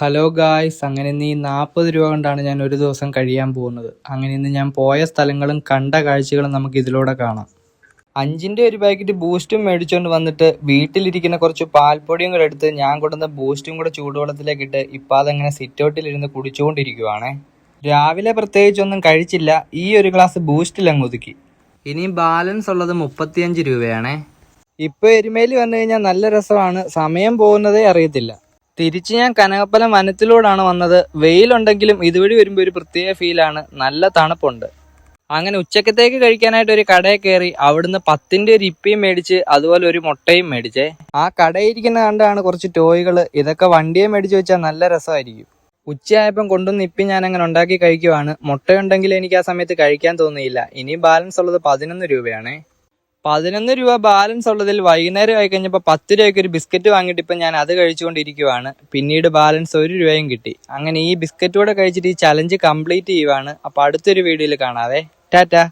Hello guys അങ്ങനെ നീ നാൽപ്പത് രൂപ കൊണ്ടാണ് ഞാൻ ഒരു ദിവസം കഴിയാൻ പോകുന്നത്. അങ്ങനെ ഇന്ന് ഞാൻ പോയ സ്ഥലങ്ങളും കണ്ട കാഴ്ചകളും നമുക്ക് ഇതിലൂടെ കാണാം. അഞ്ചിന്റെ ഒരു പാക്കറ്റ് ബൂസ്റ്റും മേടിച്ചുകൊണ്ട് വന്നിട്ട് വീട്ടിലിരിക്കുന്ന കുറച്ച് പാൽപ്പൊടിയും കൂടെ എടുത്ത് ഞാൻ കൊണ്ടുവന്ന ബൂസ്റ്റും കൂടെ ചൂടുവെള്ളത്തിലേക്ക് ഇട്ട് ഇപ്പം അതങ്ങനെ സിറ്റൗട്ടിലിരുന്ന് കുടിച്ചുകൊണ്ടിരിക്കുവാണേ രാവിലെ പ്രത്യേകിച്ചൊന്നും കഴിച്ചില്ല. ഈ ഒരു ഗ്ലാസ് ബൂസ്റ്റിൽ അങ്ങ് ഒതുക്കി. ഇനി ബാലൻസ് ഉള്ളത് മുപ്പത്തിയഞ്ച് രൂപയാണേ. ഇപ്പോൾ എരുമേലി വന്നു കഴിഞ്ഞാൽ നല്ല രസമാണ്. സമയം പോകുന്നതേ അറിയത്തില്ല. തിരിച്ച് ഞാൻ കനകപ്പലം വനത്തിലൂടാണ് വന്നത്. വെയിലുണ്ടെങ്കിലും ഇതുവഴി വരുമ്പോൾ ഒരു പ്രത്യേക ഫീലാണ് നല്ല തണുപ്പുണ്ട്. അങ്ങനെ ഉച്ചക്കത്തേക്ക് കഴിക്കാനായിട്ട് ഒരു കടയിൽ കയറി അവിടുന്ന് പത്തിന്റെ ഒരു ഇപ്പിയും മേടിച്ച് അതുപോലെ ഒരു മുട്ടയും മേടിച്ചേ. ആ കടയിരിക്കുന്ന കണ്ടാണ് കുറച്ച് ടോയ്കൾ ഇതൊക്കെ വണ്ടിയെ മേടിച്ച് വെച്ചാൽ നല്ല രസമായിരിക്കും. ഉച്ചയായപ്പം കൊണ്ടുവന്ന് ഇപ്പി ഞാൻ അങ്ങനെ ഉണ്ടാക്കി കഴിക്കുവാണ്. മുട്ടയുണ്ടെങ്കിൽ എനിക്ക് ആ സമയത്ത് കഴിക്കാൻ തോന്നിയില്ല. ഇനി ബാലൻസ് ഉള്ളത് പതിനൊന്ന് രൂപയാണേ. പതിനൊന്ന് രൂപ ബാലൻസ് ഉള്ളതിൽ വൈകുന്നേരം ആയി കഴിഞ്ഞപ്പോൾ പത്ത് രൂപയ്ക്ക് ഒരു ബിസ്ക്കറ്റ് വാങ്ങിയിട്ട് ഇപ്പം ഞാൻ അത് കഴിച്ചുകൊണ്ടിരിക്കുവാണ്. പിന്നീട് ബാലൻസ് ഒരു രൂപയും കിട്ടി. അങ്ങനെ ഈ ബിസ്ക്കറ്റ് കൂടെ കഴിച്ചിട്ട് ഈ ചലഞ്ച് കംപ്ലീറ്റ് ചെയ്യുവാണ്. അപ്പോൾ അടുത്തൊരു വീഡിയോയിൽ കാണാവേ. ടാറ്റാ.